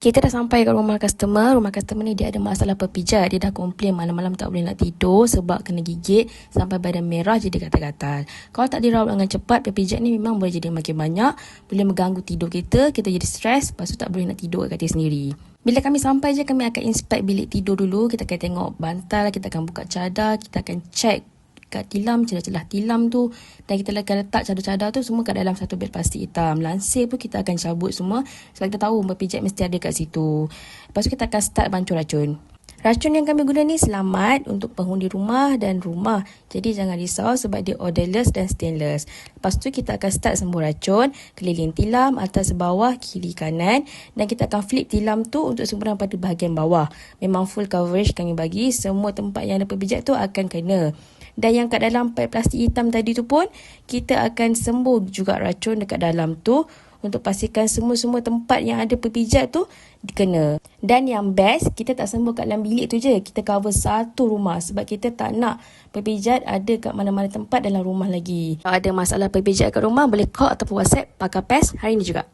Kita dah sampai kat rumah customer. Rumah customer ni dia ada masalah pepijat. Dia dah komplain malam-malam tak boleh nak tidur sebab kena gigit sampai badan merah jadi gatal-gatal. Kalau tak dirawat dengan cepat, pepijat ni memang boleh jadi makin banyak. Boleh mengganggu tidur kita. Kita jadi stres. Lepas tu tak boleh nak tidur kat katil sendiri. Bila kami sampai je, kami akan inspect bilik tidur dulu. Kita akan tengok bantal, kita akan buka cadar, kita akan check kat tilam, celah-celah tilam tu dan kita akan letak cadar-cadar tu semua kat dalam satu beg plastik hitam. Lansir pun kita akan cabut semua sebab kita tahu berpijak mesti ada kat situ. Lepas tu kita akan start bancuh racun. Racun yang kami guna ni selamat untuk penghuni rumah dan rumah. Jadi jangan risau sebab dia odorless dan stainless. Lepas tu kita akan start sembuh racun keliling tilam atas bawah kiri kanan dan kita akan flip tilam tu untuk semburan pada bahagian bawah. Memang full coverage kami bagi semua tempat yang ada pepijat tu akan kena. Dan yang kat dalam paip plastik hitam tadi tu pun kita akan sembuh juga racun dekat dalam tu untuk pastikan semua-semua tempat yang ada pepijat tu dikena. Dan yang best, kita tak sembuh kat dalam bilik tu je. Kita cover satu rumah sebab kita tak nak pepijat ada kat mana-mana tempat dalam rumah lagi. Kalau ada masalah pepijat kat rumah, boleh call ataupun WhatsApp Pakar PES hari ni juga.